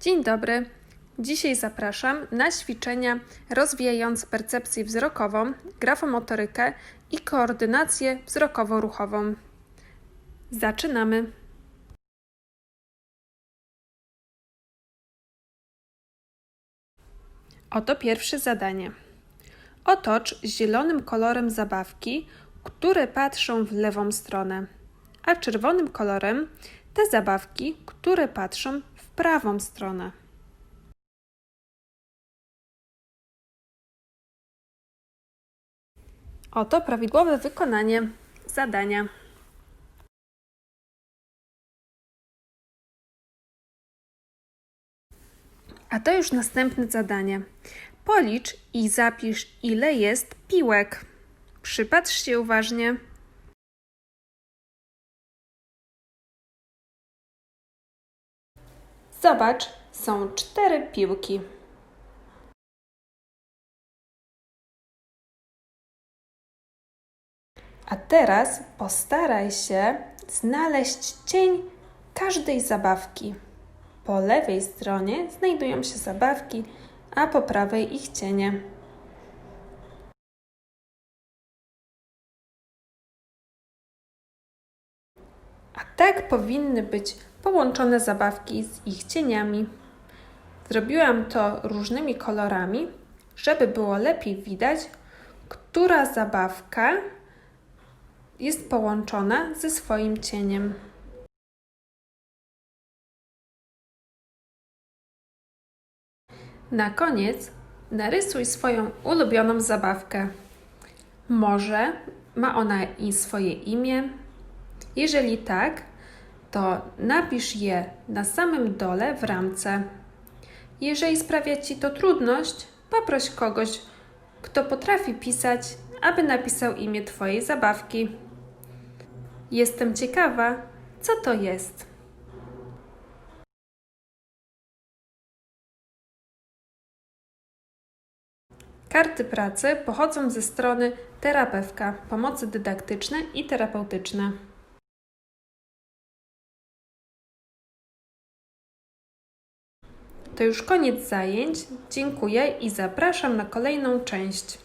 Dzień dobry. Dzisiaj zapraszam na ćwiczenia rozwijające percepcję wzrokową, grafomotorykę i koordynację wzrokowo-ruchową. Zaczynamy. Oto pierwsze zadanie. Otocz zielonym kolorem zabawki, które patrzą w lewą stronę, a czerwonym kolorem te zabawki, które patrzą prawą stronę. Oto prawidłowe wykonanie zadania. A to już następne zadanie. Policz i zapisz, ile jest piłek. Przypatrz się uważnie. Zobacz, są cztery piłki. A teraz postaraj się znaleźć cień każdej zabawki. Po lewej stronie znajdują się zabawki, a po prawej ich cienie. A tak powinny być połączone zabawki z ich cieniami. Zrobiłam to różnymi kolorami, żeby było lepiej widać, która zabawka jest połączona ze swoim cieniem. Na koniec narysuj swoją ulubioną zabawkę. Może ma ona i swoje imię? Jeżeli tak, to napisz je na samym dole w ramce. Jeżeli sprawia Ci to trudność, poproś kogoś, kto potrafi pisać, aby napisał imię Twojej zabawki. Jestem ciekawa, co to jest. Karty pracy pochodzą ze strony terapeutka, pomocy dydaktyczne i terapeutyczne. To już koniec zajęć. Dziękuję i zapraszam na kolejną część.